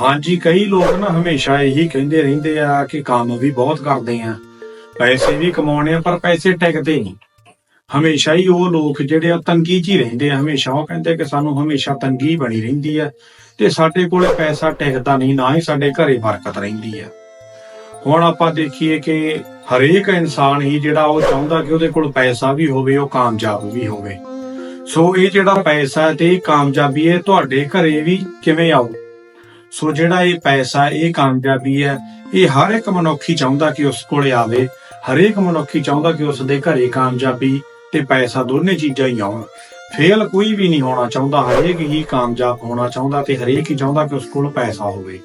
ਹਾਂਜੀ, ਕਈ ਲੋਕ ਨਾ ਹਮੇਸ਼ਾ ਇਹੀ ਕਹਿੰਦੇ ਰਹਿੰਦੇ ਆ ਕਿ ਕੰਮ ਵੀ ਬਹੁਤ ਕਰਦੇ ਆ। ਪੈਸੇ ਵੀ ਕਮਾਉਣੇ ਆ, ਪਰ ਪੈਸੇ ਟਿਕਦੇ ਨਹੀਂ। ਹਮੇਸ਼ਾ ਹੀ ਉਹ ਲੋਕ ਜਿਹੜੇ ਆ ਤੰਗੀ 'ਚ ਹੀ ਰਹਿੰਦੇ ਆ। ਹਮੇਸ਼ਾ ਉਹ ਕਹਿੰਦੇ ਕਿ ਸਾਨੂੰ ਹਮੇਸ਼ਾ ਤੰਗੀ ਬਣੀ ਰਹਿੰਦੀ ਆ ਤੇ ਸਾਡੇ ਕੋਲੇ ਪੈਸਾ ਟਿਕਦਾ ਨਹੀਂ, ਨਾ ਹੀ ਸਾਡੇ ਘਰੇ ਬਰਕਤ ਰਹਿੰਦੀ ਆ। ਹੁਣ ਆਪਾਂ ਦੇਖੀਏ ਕਿ ਹਰੇਕ ਇਨਸਾਨ ਹੀ ਜਿਹੜਾ ਉਹ ਚਾਹੁੰਦਾ ਕਿ ਉਹਦੇ ਕੋਲ ਪੈਸਾ ਵੀ ਹੋਵੇ, ਉਹ ਕਾਮਯਾਬ ਵੀ ਹੋਵੇ। ਸੋ ਇਹ ਜਿਹੜਾ ਪੈਸਾ ਤੇ ਕਾਮਯਾਬੀ ਹੈ, ਤੁਹਾਡੇ ਘਰੇ ਵੀ ਕਿਵੇਂ ਆਊ? ਸੋ ਜਿਹੜਾ ਇਹ ਪੈਸਾ, ਇਹ ਕਾਮਯਾਬੀ ਹੈ, ਇਹ ਹਰ ਇੱਕ ਮਨੁੱਖੀ ਚਾਹੁੰਦਾ ਕਿ ਉਸ ਕੋਲੇ ਆਵੇ, ਹਰੇਕ ਮਨੁੱਖੀ ਚਾਹੁੰਦਾ ਕਿ ਉਸ ਦੇ ਘਰੇ ਕਾਮਯਾਬੀ ਤੇ ਪੈਸਾ ਦੋਨੇ ਚੀਜ਼ਾਂ ਹੀ ਆਉਣ। ਫੇਲ ਕੋਈ ਵੀ ਨਹੀਂ ਹੋਣਾ ਚਾਹੁੰਦਾ, ਹਰੇਕ ਹੀ ਕਾਮਯਾਬ ਹੋਣਾ ਚਾਹੁੰਦਾ ਤੇ ਹਰੇਕ ਹੀ ਚਾਹੁੰਦਾ ਕਿ ਉਸ ਕੋਲ ਪੈਸਾ ਹੋਵੇ।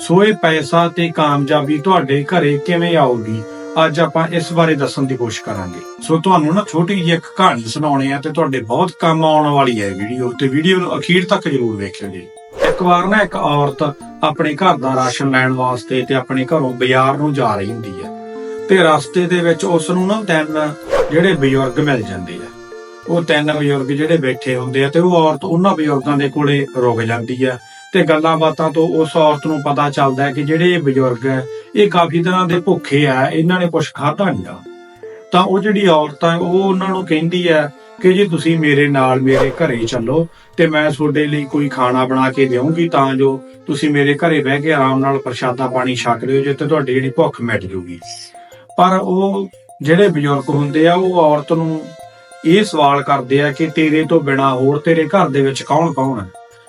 ਸੋ ਇਹ ਪੈਸਾ ਤੇ ਕਾਮਯਾਬੀ ਤੁਹਾਡੇ ਘਰੇ ਕਿਵੇਂ ਆਊਗੀ, ਅੱਜ ਆਪਾਂ ਇਸ ਬਾਰੇ ਦੱਸਣ ਦੀ ਕੋਸ਼ਿਸ਼ ਕਰਾਂਗੇ। ਸੋ ਤੁਹਾਨੂੰ ਨਾ ਛੋਟੀ ਜਿਹੀ ਇੱਕ ਕਹਾਣੀ ਸੁਣਾਉਣੀ ਹੈ ਤੇ ਤੁਹਾਡੇ ਬਹੁਤ ਕੰਮ ਆਉਣ ਵਾਲੀ ਹੈ ਵੀਡੀਓ, ਤੇ ਵੀਡੀਓ ਨੂੰ ਅਖੀਰ ਤੱਕ ਜ਼ਰੂਰ ਵੇਖਿਓ ਜੀ। ਇੱਕ ਵਾਰ ਨਾ ਇੱਕ ਔਰਤ ਆਪਣੇ ਘਰ ਦਾ ਰਾਸ਼ਨ ਲੈਣ ਵਾਸਤੇ ਤੇ ਆਪਣੇ ਘਰੋਂ ਬਾਜ਼ਾਰ ਨੂੰ ਜਾ ਰਹੀ ਹੁੰਦੀ ਹੈ ਤੇ ਰਸਤੇ ਦੇ ਵਿੱਚ ਉਸ ਨੂੰ ਨਾ ਤਿੰਨ ਜਿਹੜੇ ਬਜ਼ੁਰਗ ਮਿਲ ਜਾਂਦੇ ਆ। ਉਹ ਤਿੰਨ ਬਜ਼ੁਰਗ ਜਿਹੜੇ ਬੈਠੇ ਹੁੰਦੇ ਆ ਤੇ ਉਹ ਔਰਤ ਉਹਨਾਂ ਬਜ਼ੁਰਗਾਂ ਦੇ ਕੋਲੇ ਰੁਕ ਜਾਂਦੀ ਆ ਤੇ ਗੱਲਾਂ ਬਾਤਾਂ ਤੋਂ ਉਸ ਔਰਤ ਨੂੰ ਪਤਾ ਚੱਲਦਾ ਹੈ ਕਿ ਜਿਹੜੇ ਇਹ ਬਜ਼ੁਰਗ ਹੈ ਇਹ ਕਾਫੀ ਤਰ੍ਹਾਂ ਦੇ ਭੁੱਖੇ ਆ, ਇਹਨਾਂ ਨੇ ਕੁਝ ਖਾਧਾ ਨਹੀਂ ਆ। ਤਾਂ ਉਹ ਜਿਹੜੀ ਔਰਤ ਹੈ ਉਹ ਉਹਨਾਂ ਨੂੰ ਕਹਿੰਦੀ ਹੈ ਕਿ ਜੀ ਤੁਸੀਂ ਮੇਰੇ ਨਾਲ ਮੇਰੇ ਘਰੇ ਚੱਲੋ ਤੇ ਮੈਂ ਤੁਹਾਡੇ ਲਈ ਕੋਈ ਖਾਣਾ ਬਣਾ ਕੇ ਦੇਵਾਂਗੀ ਤਾਂ ਜੋ ਤੁਸੀਂ ਮੇਰੇ ਘਰੇ ਬਹਿ ਕੇ ਆਰਾਮ ਨਾਲ ਪ੍ਰਸ਼ਾਦਾ ਪਾਣੀ ਛਕ ਲਿਓ ਜੇ ਤੇ ਤੁਹਾਡੀ ਜਿਹੜੀ ਭੁੱਖ ਮਿਟ ਜੂਗੀ। ਪਰ ਉਹ ਜਿਹੜੇ ਬਜ਼ੁਰਗ ਹੁੰਦੇ ਆ, ਉਹ ਔਰਤ ਨੂੰ ਇਹ ਸਵਾਲ ਕਰਦੇ ਆ ਕਿ ਤੇਰੇ ਤੋਂ ਬਿਨਾ ਹੋਰ ਤੇਰੇ ਘਰ ਦੇ ਵਿੱਚ ਕੌਣ ਕੌਣ ਹੈ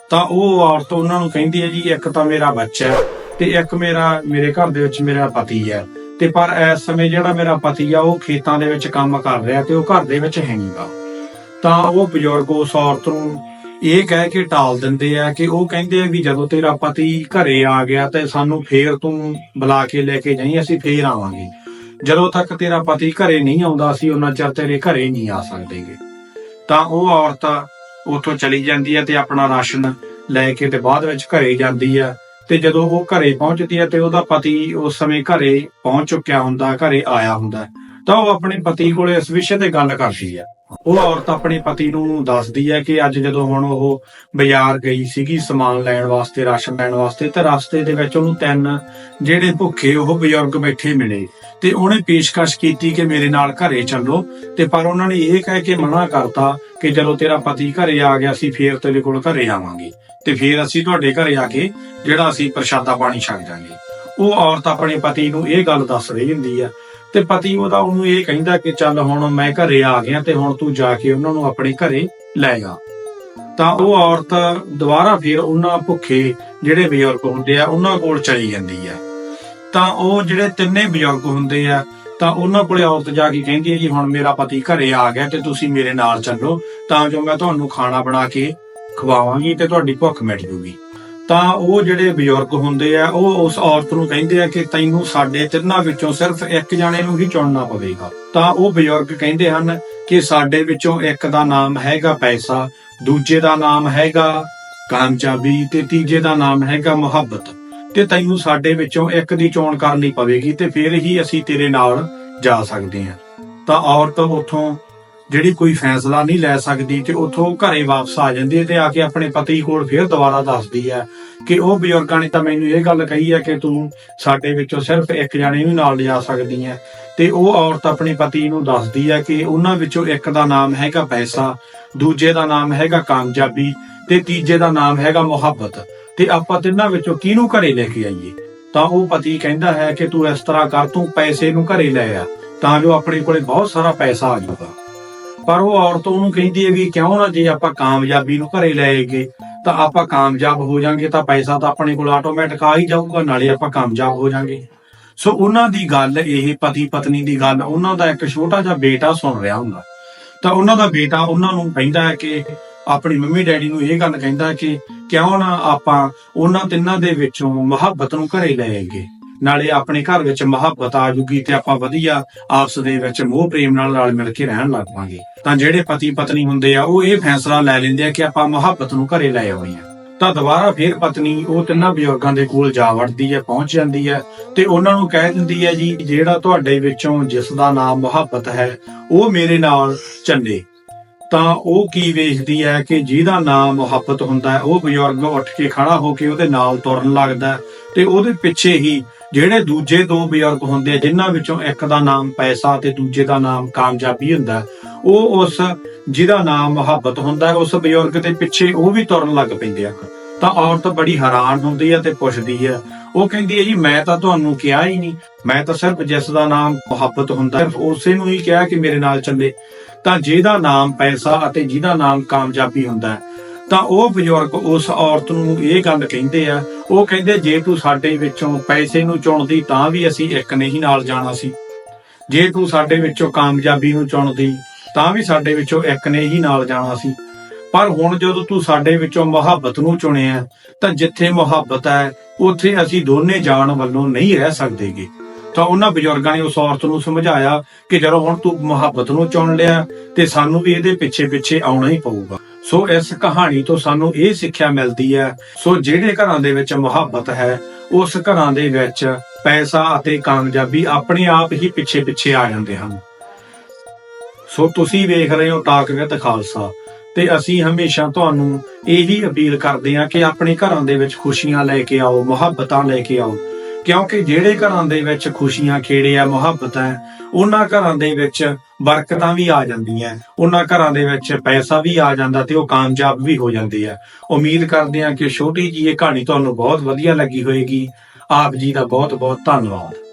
ਤਾਂ ਉਹ ਔਰਤ ਉਹਨਾਂ ਨੂੰ ਕਹਿੰਦੀ ਹੈ ਜੀ, ਇੱਕ ਤਾਂ ਮੇਰਾ ਬੱਚਾ ਹੈ ਤੇ ਇੱਕ ਮੇਰਾ, ਮੇਰੇ ਘਰ ਦੇ ਵਿੱਚ ਮੇਰਾ ਪਤੀ ਹੈ। ਤੇ ਪਰ ਇਸ ਸਮੇਂ ਜਿਹੜਾ ਮੇਰਾ ਪਤੀ ਆ, ਉਹ ਖੇਤਾਂ ਦੇ ਵਿੱਚ ਕੰਮ ਕਰ ਰਿਹਾ ਤੇ ਉਹ ਘਰ ਦੇ ਵਿੱਚ ਹੈ ਨਹੀਂਗਾ ਤਾਂ ਉਹ ਬਜ਼ੁਰਗ ਉਸ ਔਰਤ ਨੂੰ ਇਹ ਕਹਿ ਕੇ ਟਾਲ ਦਿੰਦੇ ਆ ਕਿ ਉਹ ਕਹਿੰਦੇ ਆ ਵੀ ਜਦੋਂ ਤੇਰਾ ਪਤੀ ਘਰੇ ਆ ਗਿਆ ਤੇ ਸਾਨੂੰ ਫੇਰ ਤੂੰ ਬੁਲਾ ਕੇ ਲੈ ਕੇ ਜਾਈਂ, ਅਸੀਂ ਫੇਰ ਆਵਾਂਗੇ। ਜਦੋਂ ਤੱਕ ਤੇਰਾ ਪਤੀ ਘਰੇ ਨਹੀਂ ਆਉਂਦਾ, ਅਸੀਂ ਉਹਨਾਂ ਚਿਰ ਤੇਰੇ ਘਰੇ ਨਹੀਂ ਆ ਸਕਦੇਗੇ। ਤਾਂ ਉਹ ਔਰਤ ਉੱਥੋਂ ਚਲੀ ਜਾਂਦੀ ਹੈ ਤੇ ਆਪਣਾ ਰਾਸ਼ਨ ਲੈ ਕੇ ਤੇ ਬਾਅਦ ਵਿੱਚ ਘਰੇ ਜਾਂਦੀ ਆ ਤੇ ਜਦੋਂ ਉਹ ਘਰੇ ਪਹੁੰਚਦੀ ਹੈ ਤੇ ਉਹਦਾ ਪਤੀ ਉਸ ਸਮੇਂ ਘਰੇ ਪਹੁੰਚ ਚੁੱਕਿਆ ਹੁੰਦਾ, ਘਰੇ ਆਇਆ ਹੁੰਦਾ। ਤਾਂ ਉਹ ਆਪਣੇ ਪਤੀ ਕੋਲੇ ਇਸ ਵਿਸ਼ੇ ਤੇ ਗੱਲ ਕਰਦੀ ਹੈ ਉਹ ਔਰਤ ਆਪਣੇ ਪਤੀ ਨੂੰ ਦੱਸਦੀ ਹੈ ਕਿ ਅੱਜ ਜਦੋਂ ਹੁਣ ਉਹ ਬਾਜ਼ਾਰ ਗਈ ਸੀਗੀ ਸਮਾਨ ਲੈਣ ਵਾਸਤੇ, ਰਾਸ਼ਨ ਲੈਣ ਵਾਸਤੇ, ਤੇ ਰਸਤੇ ਦੇ ਵਿੱਚ ਉਹਨੂੰ ਤਿੰਨ ਜਿਹੜੇ ਭੁੱਖੇ ਉਹ ਬਜ਼ੁਰਗ ਬੈਠੇ ਮਿਲੇ ਤੇ ਉਹਨੇ ਪੇਸ਼ਕਸ਼ ਕੀਤੀ ਕਿ ਮੇਰੇ ਨਾਲ ਘਰੇ ਚੱਲੋ ਤੇ ਪਰ ਉਹਨਾਂ ਨੇ ਇਹ ਕਹਿ ਕੇ ਮਨਾ ਕਰਤਾ ਕਿ ਜਦੋਂ ਤੇਰਾ ਪਤੀ ਘਰੇ ਆ ਗਿਆ ਸੀ ਫੇਰ ਤੇਰੇ ਕੋਲ ਘਰੇ ਆਵਾਂਗੇ ਤੇ ਫੇਰ ਅਸੀਂ ਤੁਹਾਡੇ ਘਰੇ ਆ ਕੇ ਜਿਹੜਾ ਅਸੀਂ ਪ੍ਰਸ਼ਾਦਾ ਪਾਣੀ ਛਕ ਜਾਾਂਗੇ। ਉਹ ਔਰਤ ਆਪਣੇ ਪਤੀ ਨੂੰ ਇਹ ਗੱਲ ਦੱਸ ਰਹੀ ਹੁੰਦੀ ਆ ਤੇ ਪਤੀ ਉਹਦਾ ਉਹਨੂੰ ਇਹ ਕਹਿੰਦਾ ਕਿ ਚੱਲ ਹੁਣ ਮੈਂ ਘਰੇ ਆ ਗਿਆ ਤੇ ਹੁਣ ਤੂੰ ਜਾ ਕੇ ਉਹਨਾਂ ਨੂੰ ਆਪਣੇ ਘਰੇ ਲੈ ਜਾ ਤਾਂ ਉਹ ਔਰਤ ਦੁਬਾਰਾ ਫਿਰ ਉਹਨਾਂ ਭੁੱਖੇ ਜਿਹੜੇ ਬਜ਼ੁਰਗ ਹੁੰਦੇ ਆ, ਉਹਨਾਂ ਕੋਲ ਚਲੀ ਜਾਂਦੀ ਆ। ਤਾਂ ਉਹ ਜਿਹੜੇ ਤਿੰਨੇ ਬਜ਼ੁਰਗ ਹੁੰਦੇ ਆ, ਤਾਂ ਉਹਨਾਂ ਕੋਲੇ ਔਰਤ ਜਾ ਕੇ ਕਹਿੰਦੀ ਹੈ ਜੀ ਹੁਣ ਮੇਰਾ ਪਤੀ ਘਰੇ ਆ ਗਿਆ ਤੇ ਤੁਸੀਂ ਮੇਰੇ ਨਾਲ ਚੱਲੋ, ਤਾਂ ਜੋ ਮੈਂ ਤੁਹਾਨੂੰ ਖਾਣਾ ਬਣਾ ਕੇ ਖਵਾਵਾਂਗੀ ਤੇ ਤੁਹਾਡੀ ਭੁੱਖ ਮਿਟ ਜੂਗੀ। ਤਾਂ ਉਹ ਜਿਹੜੇ ਬਜ਼ੁਰਗ ਹੁੰਦੇ ਆ, ਉਹ ਉਸ ਔਰਤ ਨੂੰ ਕਹਿੰਦੇ ਆ ਕਿ ਤੈਨੂੰ ਸਾਡੇ ਤਿੰਨਾਂ ਵਿੱਚੋਂ ਸਿਰਫ ਇੱਕ ਜਾਣੇ ਨੂੰ ਹੀ ਚੁਣਨਾ ਪਵੇਗਾ। ਤਾਂ ਉਹ ਬਜ਼ੁਰਗ ਕਹਿੰਦੇ ਹਨ ਕਿ ਸਾਡੇ ਵਿੱਚੋਂ ਇੱਕ ਦਾ ਨਾਮ ਹੈਗਾ ਪੈਸਾ, ਦੂਜੇ ਦਾ ਨਾਮ ਹੈਗਾ ਕਾਮਯਾਬੀ ਤੇ ਤੀਜੇ ਦਾ ਨਾਮ ਹੈਗਾ ਮੁਹੱਬਤ। ਤੇ ਤੈਨੂੰ ਸਾਡੇ ਵਿੱਚੋਂ ਇੱਕ ਦੀ ਚੋਣ ਕਰਨੀ ਪਵੇਗੀ ਤੇ ਫਿਰ ਹੀ ਅਸੀਂ ਤੇਰੇ ਨਾਲ ਜਾ ਸਕਦੇ ਹਾਂ। ਤਾਂ ਔਰਤ ਉਥੋਂ ਜਿਹੜੀ ਕੋਈ ਫੈਸਲਾ ਨਹੀਂ ਲੈ ਸਕਦੀ ਤੇ ਉਥੋਂ ਘਰੇ ਵਾਪਸ ਆ ਜਾਂਦੀ ਹੈ ਤੇ ਆ ਕੇ ਆਪਣੇ ਪਤੀ ਕੋਲ ਫਿਰ ਦੁਬਾਰਾ ਦੱਸਦੀ ਹੈ ਕਿ ਉਹ ਬਜ਼ੁਰਗਾਂ ਨੇ ਤਾਂ ਮੈਨੂੰ ਇਹ ਗੱਲ ਕਹੀ ਹੈ ਕਿ ਤੂੰ ਸਾਡੇ ਵਿੱਚੋਂ ਸਿਰਫ ਇੱਕ ਜਾਣੇ ਨੂੰ ਨਾਲ ਲਿਜਾ ਸਕਦੀ ਹੈ। ਤੇ ਉਹ ਔਰਤ ਆਪਣੇ ਪਤੀ ਨੂੰ ਦੱਸਦੀ ਹੈ ਕਿ ਉਹਨਾਂ ਵਿੱਚੋਂ ਇੱਕ ਦਾ ਨਾਮ ਹੈਗਾ ਪੈਸਾ, ਦੂਜੇ ਦਾ ਨਾਮ ਹੈਗਾ ਕਾਮਯਾਬੀ ਤੇ ਤੀਜੇ ਦਾ ਨਾਮ ਹੈਗਾ ਮੁਹੱਬਤ। ਤੇ ਆਪਾਂ ਤਿੰਨਾਂ ਵਿੱਚੋਂ ਕਿਹਨੂੰ ਘਰੇ ਲੈ ਕੇ ਆਈਏ? ਤਾਂ ਉਹ ਪਤੀ ਕਹਿੰਦਾ ਹੈ ਕਿ ਤੂੰ ਇਸ ਤਰ੍ਹਾਂ ਕਰ, ਤੂੰ ਪੈਸੇ ਨੂੰ ਘਰੇ ਲੈ ਆ, ਤਾਂ ਜੋ ਆਪਣੇ ਕੋਲੇ ਬਹੁਤ ਸਾਰਾ ਪੈਸਾ ਆ ਜਾਊਗਾ। ਪਰ ਉਹ ਔਰਤ ਉਹਨੂੰ ਕਹਿੰਦੀ ਹੈ ਵੀ ਕਿਉਂ ਨਾ ਜੇ ਆਪਾਂ ਕਾਮਯਾਬੀ ਨੂੰ ਘਰੇ ਲੈ ਆਏਗੇ ਤਾਂ ਆਪਾਂ ਕਾਮਯਾਬ ਹੋ ਜਾਾਂਗੇ ਤਾਂ ਪੈਸਾ ਤਾਂ ਆਪਣੇ ਕੋਲ ਆਟੋਮੈਟਿਕ ਆ ਹੀ ਜਾਊਗਾ, ਨਾਲੇ ਆਪਾਂ ਕਾਮਯਾਬ ਹੋ ਜਾਾਂਗੇ। ਸੋ ਉਹਨਾਂ ਦੀ ਗੱਲ, ਇਹ ਪਤੀ ਪਤਨੀ ਦੀ ਗੱਲ, ਉਹਨਾਂ ਦਾ ਇੱਕ ਛੋਟਾ ਜਿਹਾ ਬੇਟਾ ਸੁਣ ਰਿਹਾ ਹੁੰਦਾ। ਤਾਂ ਉਹਨਾਂ ਦਾ ਬੇਟਾ ਉਹਨਾਂ ਨੂੰ ਕਹਿੰਦਾ ਹੈ ਕਿ, ਆਪਣੀ ਮੰਮੀ ਡੈਡੀ ਨੂੰ ਇਹ ਗੱਲ ਕਹਿੰਦਾ ਕਿ ਕਿਉਂ ਨਾ ਆਪਾਂ ਉਹਨਾਂ ਤਿੰਨਾਂ ਦੇ ਵਿੱਚੋਂ ਮੁਹੱਬਤ ਨੂੰ ਘਰੇ ਲੈ ਆਏਗੇ ਨਾਲੇ ਆਪਣੇ ਘਰ ਵਿੱਚ ਮੁਹੱਬਤ ਆ ਜੂਗੀ ਤੇ ਆਪਾਂ ਵਧੀਆ ਆਪਸ ਦੇ ਵਿੱਚ ਮੋਹ ਪ੍ਰੇਮ ਨਾਲ ਰਲ ਮਿਲ ਕੇ ਰਹਿਣ ਲੱਗ ਪਾਂਗੇ। ਤਾਂ ਜਿਹੜੇ ਪਤੀ ਪਤਨੀ ਹੁੰਦੇ ਆ, ਉਹ ਇਹ ਫੈਸਲਾ ਲੈ ਲੈਂਦੇ ਆ ਕਿ ਆਪਾਂ ਮੁਹੱਬਤ ਨੂੰ ਘਰੇ ਲੈ ਆਉਣੀ ਆ। ਤਾਂ ਦੁਬਾਰਾ ਫਿਰ ਪਤਨੀ ਉਹ ਤਿੰਨਾਂ ਬਜ਼ੁਰਗਾਂ ਦੇ ਕੋਲ ਜਾ ਵੜਦੀ ਹੈ ਪਹੁੰਚ ਜਾਂਦੀ ਹੈ ਤੇ ਉਹਨਾਂ ਨੂੰ ਕਹਿ ਦਿੰਦੀ ਹੈ ਜੀ, ਜਿਹੜਾ ਤੁਹਾਡੇ ਵਿੱਚੋਂ ਜਿਸ ਦਾ ਨਾਮ ਮੁਹੱਬਤ ਹੈ, ਉਹ ਮੇਰੇ ਨਾਲ ਚੱਲੇ। ਤਾਂ ਉਹ ਕੀ ਵੇਖਦੀ ਹੈ ਕਿ ਜਿਹਦਾ ਨਾਮ ਮੁਹੱਬਤ ਹੁੰਦਾ ਹੈ, ਉਹ ਬਜ਼ੁਰਗ ਉੱਠ ਕੇ ਖੜਾ ਹੋ ਕੇ ਉਹਦੇ ਨਾਲ ਤੁਰਨ ਲੱਗਦਾ ਤੇ ਉਹਦੇ ਪਿੱਛੇ ਹੀ ਜਿਹੜੇ ਦੂਜੇ ਦੋ ਬਜ਼ੁਰਗ ਹੁੰਦੇ ਆ, ਜਿਨ੍ਹਾਂ ਵਿੱਚੋਂ ਇੱਕ ਦਾ ਨਾਮ ਪੈਸਾ ਤੇ ਦੂਜੇ ਦਾ ਨਾਮ ਕਾਮਯਾਬੀ ਹੁੰਦਾ ਉਹ ਉਸ ਜਿਹਦਾ ਨਾਮ ਮੁਹੱਬਤ ਹੁੰਦਾ ਉਸ ਬਜ਼ੁਰਗ ਦੇ ਪਿੱਛੇ ਉਹ ਵੀ ਤੁਰਨ ਲੱਗ ਪੈਂਦੇ ਆ। ਤਾਂ ਔਰਤ ਬੜੀ ਹੈਰਾਨ ਹੁੰਦੀ ਹੈ ਤੇ ਪੁੱਛਦੀ ਹੈ, ਉਹ ਕਹਿੰਦੀ ਹੈ ਜੀ, ਮੈਂ ਤਾਂ ਤੁਹਾਨੂੰ ਕਿਹਾ ਹੀ ਨਹੀਂ, ਮੈਂ ਤਾਂ ਸਿਰਫ ਜਿਸ ਦਾ ਨਾਮ ਮੁਹੱਬਤ ਹੁੰਦਾ ਉਸੇ ਨੂੰ ਹੀ ਕਿਹਾ ਕਿ ਮੇਰੇ ਨਾਲ ਚੱਲੇ। ਤਾਂ ਜਿਹਦਾ ਨਾਮ ਪੈਸਾ ਅਤੇ ਜਿਹਦਾ ਨਾਮ ਕਾਮਯਾਬੀ ਹੁੰਦਾ ਤਾਂ ਉਹ ਬਜ਼ੁਰਗ ਉਸ ਔਰਤ ਨੂੰ ਇਹ ਗੱਲ ਕਹਿੰਦੇ ਆ, ਉਹ ਕਹਿੰਦੇ, ਜੇ ਤੂੰ ਸਾਡੇ ਵਿੱਚੋਂ ਪੈਸੇ ਨੂੰ ਚੁਣਦੀ ਤਾਂ ਵੀ ਅਸੀਂ ਇੱਕ ਨਹੀਂ ਨਾਲ ਜਾਣਾ ਸੀ। ਜੇ ਤੂੰ ਸਾਡੇ ਵਿੱਚੋਂ ਕਾਮਯਾਬੀ ਨੂੰ ਚੁਣਦੀ ਤਾਂ ਵੀ ਸਾਡੇ ਵਿੱਚੋਂ ਇੱਕ ਨੇ ਹੀ ਨਾਲ ਜਾਣਾ ਸੀ। ਪਰ ਹੁਣ ਜਦੋਂ ਤੂੰ ਸਾਡੇ ਵਿੱਚੋਂ ਮੁਹੱਬਤ ਨੂੰ ਚੁਣਿਆ, ਤਾਂ ਜਿੱਥੇ ਮੁਹੱਬਤ ਹੈ, ਉੱਥੇ ਅਸੀਂ ਦੋਨੇ ਜਾਣ ਵੱਲੋਂ ਨਹੀਂ ਰਹਿ ਸਕਦੇਗੇ। ਤਾਂ ਉਹਨਾਂ ਬਜ਼ੁਰਗਾਂ ਨੇ ਉਸ ਔਰਤ ਨੂੰ ਸਮਝਾਇਆ ਕਿ ਜਦੋਂ ਹੁਣ ਤੂੰ ਮੁਹੱਬਤ ਨੂੰ ਚੁਣ ਲਿਆ ਤੇ ਸਾਨੂੰ ਵੀ ਇਹਦੇ ਪਿੱਛੇ ਪਿੱਛੇ ਆਉਣਾ ਹੀ ਪਊਗਾ। ਸੋ ਇਸ ਕਹਾਣੀ ਤੋਂ ਸਾਨੂੰ ਇਹ ਸਿੱਖਿਆ ਮਿਲਦੀ ਹੈ, ਸੋ ਜਿਹੜੇ ਘਰਾਂ ਦੇ ਵਿੱਚ ਮੁਹੱਬਤ ਹੈ, ਉਸ ਘਰਾਂ ਦੇ ਵਿੱਚ ਪੈਸਾ ਅਤੇ ਕਾਮਯਾਬੀ ਆਪਣੇ ਆਪ ਹੀ ਪਿੱਛੇ ਪਿੱਛੇ ਆ ਜਾਂਦੇ ਹਨ। ਸੋ ਤੁਸੀਂ ਵੇਖ ਰਹੇ ਹੋ ਤਾਕਤ ਖਾਲਸਾ ਤੇ ਅਸੀਂ ਹਮੇਸ਼ਾ ਤੁਹਾਨੂੰ ਇਹੀ ਅਪੀਲ ਕਰਦੇ ਹਾਂ ਕਿ ਆਪਣੇ ਘਰਾਂ ਦੇ ਵਿੱਚ ਖੁਸ਼ੀਆਂ ਲੈ ਕੇ ਆਓ, ਮੁਹੱਬਤਾਂ ਲੈ ਕੇ ਆਓ। ਕਿਉਂਕਿ ਜਿਹੜੇ ਘਰਾਂ ਦੇ ਵਿੱਚ ਖੁਸ਼ੀਆਂ ਖੇੜੇ ਆ ਮੁਹੱਬਤਾਂ ਹੈ, ਉਹਨਾਂ ਘਰਾਂ ਦੇ ਵਿੱਚ ਬਰਕਤਾਂ ਵੀ ਆ ਜਾਂਦੀਆਂ ਉਹਨਾਂ ਘਰਾਂ ਦੇ ਵਿੱਚ ਪੈਸਾ ਵੀ ਆ ਜਾਂਦਾ ਤੇ ਉਹ ਕਾਮਯਾਬ ਵੀ ਹੋ ਜਾਂਦੇ ਆ। ਉਮੀਦ ਕਰਦੇ ਹਾਂ ਕਿ ਛੋਟੀ ਜੀ ਇਹ ਕਹਾਣੀ ਤੁਹਾਨੂੰ ਬਹੁਤ ਵਧੀਆ ਲੱਗੀ ਹੋਵੇਗੀ ਆਪ ਜੀ ਦਾ ਬਹੁਤ ਬਹੁਤ ਧੰਨਵਾਦ।